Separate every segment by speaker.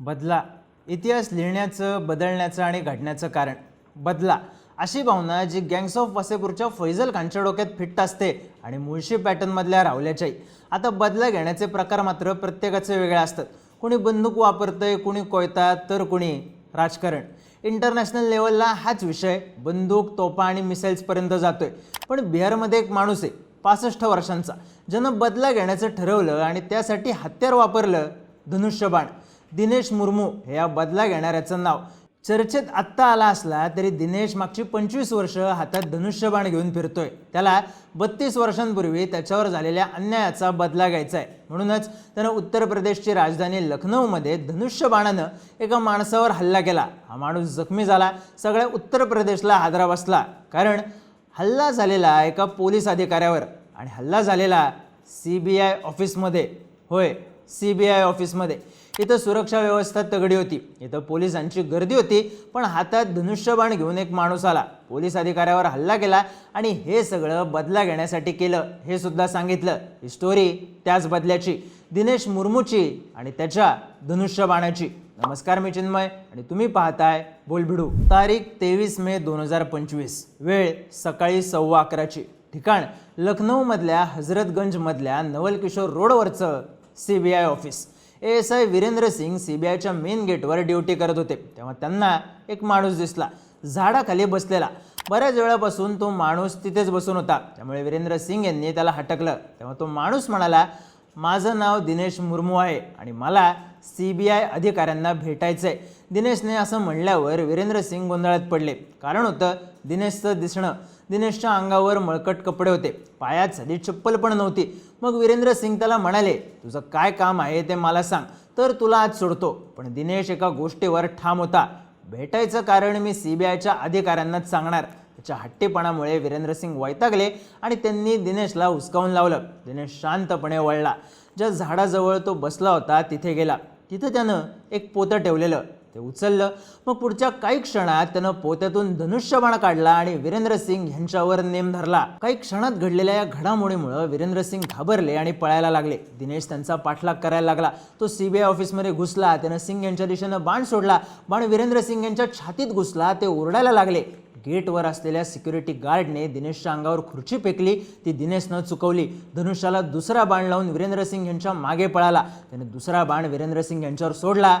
Speaker 1: बदला. इतिहास लिहिण्याचं बदलण्याचं आणि घडण्याचं कारण. बदला. अशी भावना जी गँग्स ऑफ वसेपूरच्या फैजल खानच्या डोक्यात फिट्ट असते आणि मुळशी पॅटर्नमधल्या रावल्याच्याही आता बदला घेण्याचे प्रकार मात्र प्रत्येकाचे वेगळे असतात. कुणी बंदूक वापरतंय कुणी कोयता तर कुणी राजकारण. इंटरनॅशनल लेवलला हाच विषय बंदूक तोफा आणि मिसाईल्सपर्यंत जातोय. पण बिहारमध्ये एक माणूस आहे पासष्ट वर्षांचा. ज्यानं बदला घेण्याचं ठरवलं आणि त्यासाठी हत्यार वापरलं धनुष्यबाण. दिनेश मुर्मू हे या बदला घेणाऱ्याचं नाव. चर्चेत आत्ता आला असला तरी दिनेश मागची पंचवीस वर्ष हातात धनुष्यबाण घेऊन फिरतोय. त्याला बत्तीस वर्षांपूर्वी त्याच्यावर झालेल्या अन्यायाचा बदला घ्यायचा आहे. म्हणूनच त्यानं उत्तर प्रदेशची राजधानी लखनौमध्ये धनुष्यबाणानं एका माणसावर हल्ला केला. हा माणूस जखमी झाला. सगळ्या उत्तर प्रदेशला हादरा बसला. कारण हल्ला झालेला एका पोलीस अधिकाऱ्यावर आणि हल्ला झालेला सी बी आय ऑफिसमध्ये. होय सी बी आय ऑफिसमध्ये. इथं सुरक्षा व्यवस्था तगडी होती. इथं पोलिसांची गर्दी होती पण हातात धनुष्यबाण घेऊन एक माणूस आला. पोलीस अधिकाऱ्यावर हल्ला केला आणि हे सगळं बदला घेण्यासाठी केलं हे सुद्धा सांगितलं. ही स्टोरी त्याच बदल्याची. दिनेश मुर्मूची आणि त्याच्या धनुष्यबाणाची. नमस्कार मी चिन्मय आणि तुम्ही पाहताय बोलभिडू तारीख तेवीस मे दोन हजार पंचवीस. वेळ सकाळी सव्वा अकराची. ठिकाण लखनौमधल्या हजरतगंजमधल्या Navalkishore रोडवरचं C B I office A S I Virendra Singh C B आयच्या मेन गेटवर ड्युटी करत होते. तेव्हा त्यांना एक माणूस दिसला. झाडाखाली बसलेला. बऱ्याच वेळापासून तो माणूस तिथेच बसून होता. त्यामुळे वीरेंद्र सिंग यांनी त्याला हटकलं. तेव्हा तो माणूस म्हणाला माझं नाव दिनेश मुर्मू आहे आणि मला सी बी आय अधिकाऱ्यांना भेटायचं आहे दिनेशने असं म्हणल्यावर वीरेंद्र सिंग गोंधळात पडले. कारण होतं दिनेशचं दिसणं दिनेशच्या अंगावर मळकट कपडे होते. पायात साधी चप्पल पण नव्हती. मग वीरेंद्र सिंग त्याला म्हणाले तुझं काय काम आहे ते मला सांग. तर तुला आज सोडतो. पण दिनेश एका गोष्टीवर ठाम होता. भेटायचं कारण मी सी बी आयच्या अधिकाऱ्यांनाच सांगणार. त्याच्या हट्टीपणामुळे वीरेंद्र सिंग वैतागले आणि त्यांनी दिनेशला हुसकावून लावलं. दिनेश शांतपणे वळला. ज्या झाडाजवळ तो बसला होता तिथे गेला. तिथं त्यानं एक पोतं ठेवलेलं. ते उचललं. मग पुढच्या काही क्षणात त्यानं पोत्यातून धनुष्यबाण काढला आणि वीरेंद्र सिंग यांच्यावर नेम धरला. काही क्षणात घडलेल्या या घडामोडीमुळे वीरेंद्र सिंग घाबरले आणि पळायला लागले. दिनेश त्यांचा पाठलाग करायला लागला. तो सीबीआय ऑफिसमध्ये घुसला. त्यानं सिंग यांच्या दिशेनं बाण सोडला. बाण वीरेंद्र सिंग यांच्या छातीत घुसला. ते ओरडायला लागले. गेटवर असलेल्या सिक्युरिटी गार्डने दिनेशच्या अंगावर खुर्ची फेकली. ती दिनेशनं चुकवली. धनुष्याला दुसरा बाण लावून वीरेंद्र सिंग यांच्या मागे पळाला. त्याने दुसरा बाण वीरेंद्र सिंग यांच्यावर सोडला.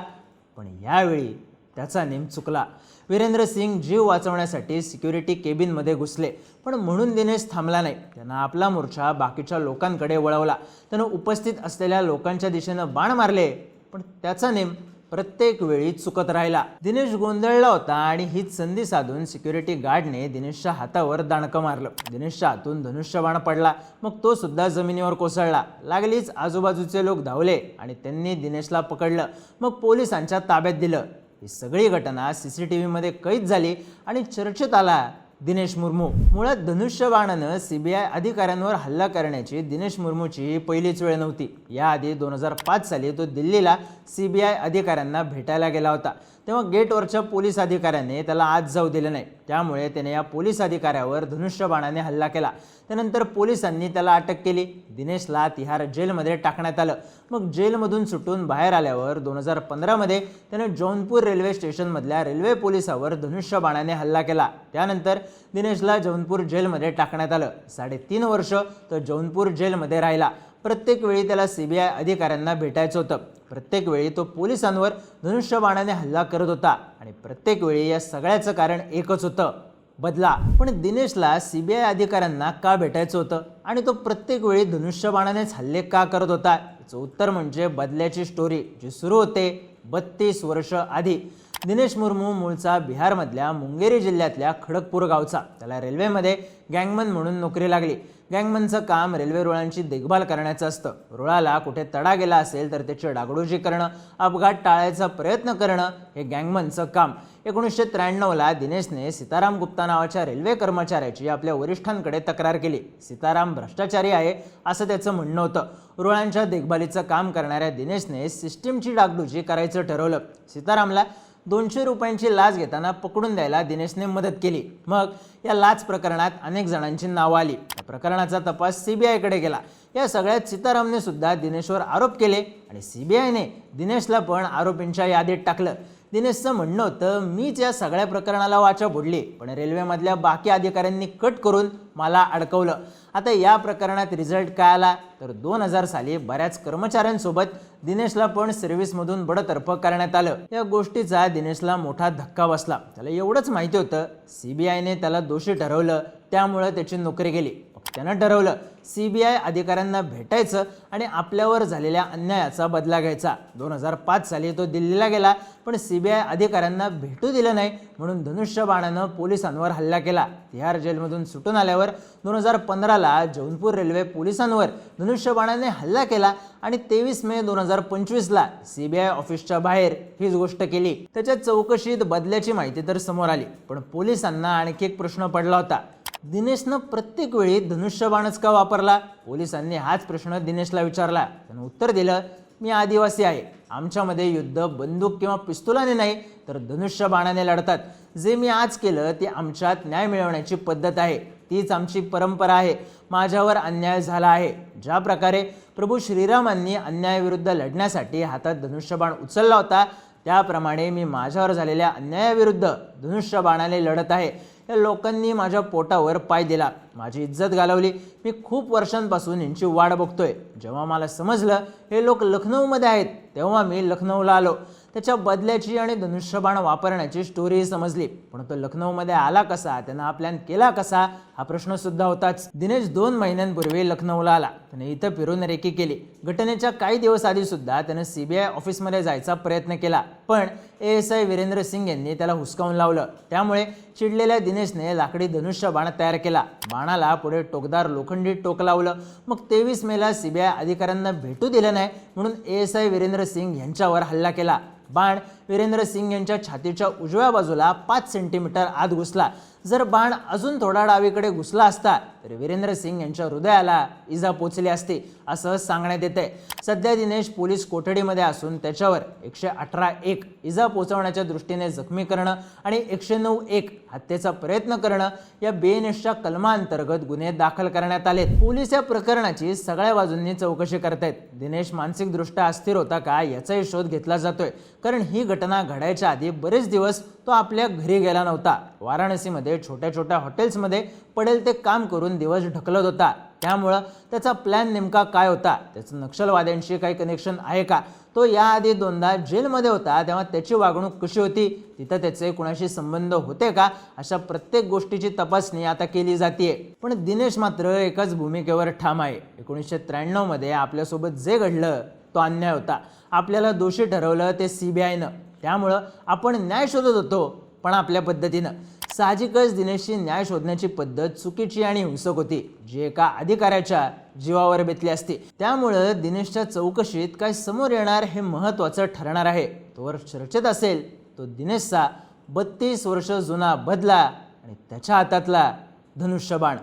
Speaker 1: पण यावेळी त्याचा नेम चुकला. वीरेंद्र सिंग जीव वाचवण्यासाठी सिक्युरिटी केबिनमध्ये घुसले पण म्हणून दिनेश थांबला नाही. त्यानं आपला मोर्चा बाकीच्या लोकांकडे वळवला. त्यानं उपस्थित असलेल्या लोकांच्या दिशेनं बाण मारले पण त्याचा नेम प्रत्येक वेळी चुकत राहिला. दिनेश गोंधळला होता आणि हीच संधी साधून सिक्युरिटी गार्डने दिनेशच्या हातावर दाणकं मारलं. दिनेशच्या हातून धनुष्यबाण पडला. मग तो सुद्धा जमिनीवर कोसळला. लागलीच आजूबाजूचे लोक धावले आणि त्यांनी दिनेशला पकडलं. मग पोलिसांच्या ताब्यात दिलं. ही सगळी घटना सी सी टी व्हीमध्ये कैद झाली आणि चर्चेत आला दिनेश मुर्मू. मुळात धनुष्यबाणानं सीबीआय अधिकाऱ्यांवर हल्ला करण्याची दिनेश मुर्मूची ही पहिलीच वेळ नव्हती. याआधी दोन हजार पाच साली तो दिल्लीला सी बी आय अधिकाऱ्यांना भेटायला गेला होता. तेव्हा गेटवरच्या पोलीस अधिकाऱ्याने त्याला आज जाऊ दिलं नाही. त्यामुळे त्याने या पोलीस अधिकाऱ्यावर धनुष्यबाणाने हल्ला केला. त्यानंतर पोलिसांनी त्याला अटक केली. दिनेशला तिहार जेलमध्ये टाकण्यात आलं. मग जेलमधून सुटून बाहेर आल्यावर दोन हजार पंधरामध्ये त्याने जौनपूर रेल्वे स्टेशनमधल्या रेल्वे पोलिसावर धनुष्यबाणाने हल्ला केला. त्यानंतर दिनेशला जौनपूर जेलमध्ये टाकण्यात आलं. साडेतीन वर्ष तो जौनपूर जेलमध्ये राहिला. प्रत्येक वेळी त्याला सी बी आय अधिकाऱ्यांना भेटायचं होतं. प्रत्येक वेळी तो पोलिसांवर धनुष्यबाणाने हल्ला करत होता आणि प्रत्येक वेळी या सगळ्याचं कारण एकच होतं. बदला. पण दिनेशला सी बी आय अधिकाऱ्यांना का भेटायचं होतं? आणि तो प्रत्येक वेळी धनुष्यबाणानेच हल्ले का करत होता? याचं उत्तर म्हणजे बदल्याची स्टोरी जी सुरू होते बत्तीस वर्ष आधी. दिनेश मुर्मू मूळचा बिहारमधल्या मुंगेरी जिल्ह्यातल्या खडगपूर गावचा. त्याला रेल्वेमध्ये गँगमन म्हणून नोकरी लागली. गँगमनचं काम रेल्वे रुळांची देखभाल करण्याचं असतं. रुळाला कुठे तडा गेला असेल तर त्याची डागडुजी करणं अपघात टाळायचा प्रयत्न करणं हे गँगमनचं काम. एकोणीसशे त्र्याण्णवला दिनेशने सीताराम गुप्ता नावाच्या रेल्वे कर्मचाऱ्याची आपल्या वरिष्ठांकडे तक्रार केली. सीताराम भ्रष्टाचारी आहे असं त्याचं म्हणणं होतं. रुळांच्या देखभालीचं काम करणाऱ्या दिनेशने सिस्टीमची डागडुजी करायचं ठरवलं. सीतारामला दोनशे रुपयांची लाच घेताना पकडून द्यायला दिनेशने मदत केली. मग या लाच प्रकरणात अनेक जणांची नावं आली. या प्रकरणाचा तपास सीबीआयकडे गेला. या सगळ्यात सीतारामने सुद्धा दिनेशवर आरोप केले आणि सीबीआयने दिनेशला पण आरोपींच्या यादीत टाकलं. दिनेशचं म्हणणं होतं मीच या सगळ्या प्रकरणाला वाचा बुडली पण रेल्वेमधल्या बाकी अधिकाऱ्यांनी कट करून मला अडकवलं. आता या प्रकरणात रिझल्ट काय आला? तर दोन हजार साली बऱ्याच कर्मचाऱ्यांसोबत दिनेशला पण सर्व्हिसमधून बडतर्फ करण्यात आलं. या गोष्टीचा दिनेशला मोठा धक्का बसला. त्याला एवढंच माहिती होतं सीबीआयने त्याला दोषी ठरवलं त्यामुळं त्याची नोकरी गेली. त्यानं ठरवलं सीबीआय अधिकाऱ्यांना भेटायचं आणि आपल्यावर झालेल्या अन्यायाचा बदला घ्यायचा. दोन हजार पाच साली तो दिल्लीला गेला पण सीबीआय अधिकाऱ्यांना भेटू दिलं नाही म्हणून धनुष्यबाणानं पोलिसांवर हल्ला केला. तिहार जेलमधून सुटून आल्यावर दोन हजार पंधराला जौनपूर रेल्वे पोलिसांवर धनुष्यबाणाने हल्ला केला आणि तेवीस मे दोन हजार पंचवीसला सीबीआय ऑफिसच्या बाहेर हीच गोष्ट केली. त्याच्या चौकशीत बदल्याची माहिती तर समोर आली पण पोलिसांना आणखी एक प्रश्न पडला होता. दिनेशनं प्रत्येक वेळी धनुष्यबाणच का वापरला? पोलिसांनी हाच प्रश्न दिनेशला विचारला. त्यानं उत्तर दिलं मी आदिवासी आहे. आमच्यामध्ये युद्ध बंदूक किंवा पिस्तुलाने नाही तर धनुष्यबाणाने लढतात. जे मी आज केलं ते आमच्यात न्याय मिळवण्याची पद्धत आहे. तीच आमची परंपरा आहे. माझ्यावर अन्याय झाला आहे. ज्या प्रकारे प्रभू श्रीरामांनी अन्यायाविरुद्ध लढण्यासाठी हातात धनुष्यबाण उचलला होता त्याप्रमाणे मी माझ्यावर झालेल्या अन्यायाविरुद्ध धनुष्य बाणाने लढत आहे. या लोकांनी माझ्या पोटावर पाय दिला. माझी इज्जत घालवली. मी खूप वर्षांपासून यांची वाट बघतोय. जेव्हा मला समजलं हे लोक लखनौमध्ये आहेत तेव्हा मी लखनौला आलो. त्याच्या बदल्याची आणि धनुष्यबाण वापरण्याची स्टोरी समजली. पण तो लखनौमध्ये आला कसा? त्यानं हा प्लॅन केला कसा? हा प्रश्न सुद्धा होताच. दिनेश दोन महिन्यांपूर्वी लखनौला आला. त्याने इथं फिरून रेकी केली. घटनेच्या काही दिवस आधी सुद्धा त्यानं सीबीआय ऑफिसमध्ये जायचा प्रयत्न केला. पण A S I Virendra Singh यांनी त्याला हुसकावून लावलं. त्यामुळे चिडलेल्या दिनेशने लाकडी धनुष्य बाण तयार केला. बाणाला पुढे टोकदार लोखंडी टोक लावलं. मग तेवीस मेला सीबीआय अधिकाऱ्यांना भेटू दिलं नाही. म्हणून A S I Virendra Singh यांच्यावर हल्ला केला. बाण वीरेंद्र सिंग यांच्या छातीच्या उजव्या बाजूला पाच सेंटीमीटर आत घुसला. जर बाण अजून थोडा डावीकडे घुसला असता तर वीरेंद्र सिंग यांच्या हृदयाला इजा पोचली असती असं सांगण्यात येते सध्या दिनेश पोलीस कोठडीमध्ये असून त्याच्यावर एकशे अठरा एक इजा पोचवण्याच्या दृष्टीने जखमी करणं आणि एकशे नऊ एक हत्येचा प्रयत्न करणं या बेनिशच्या कलमांतर्गत गुन्हे दाखल करण्यात आले पोलीस या प्रकरणाची सगळ्या बाजूंनी चौकशी करतायत. दिनेश मानसिकदृष्ट्या अस्थिर होता का याचाही शोध घेतला जातोय. कारण ही घटना घडायच्या आधी बरेच दिवस तो आपल्या घरी गेला नव्हता. वाराणसीमध्ये छोट्या छोट्या हॉटेल्समध्ये पडेल ते काम करून दिवस ढकलत होता. त्यामुळं त्याचा प्लॅन नेमका काय होता? त्याचं नक्षलवाद्यांशी काही कनेक्शन आहे का? तो याआधी दोनदा जेलमध्ये होता तेव्हा त्याची वागणूक कशी होती? तिथं त्याचे कुणाशी संबंध होते का? अशा प्रत्येक गोष्टीची तपासणी आता केली जाते पण दिनेश मात्र एकाच भूमिकेवर ठाम आहे. एकोणीसशे त्र्याण्णवमध्ये आपल्यासोबत जे घडलं तो अन्याय होता. आपल्याला दोषी ठरवलं ते सी बी आयनं. त्यामुळं आपण न्याय शोधत होतो पण आपल्या पद्धतीनं. साहजिकच दिनेशची न्याय शोधण्याची पद्धत चुकीची आणि हिंसक होती. जी एका अधिकाऱ्याच्या जीवावर बेतली असती. त्यामुळं दिनेशच्या चौकशीत काय समोर येणार हे महत्त्वाचं ठरणार आहे. तोवर चर्चेत असेल तो दिनेशचा बत्तीस वर्ष जुना बदला आणि त्याच्या हातातला धनुष्यबाण.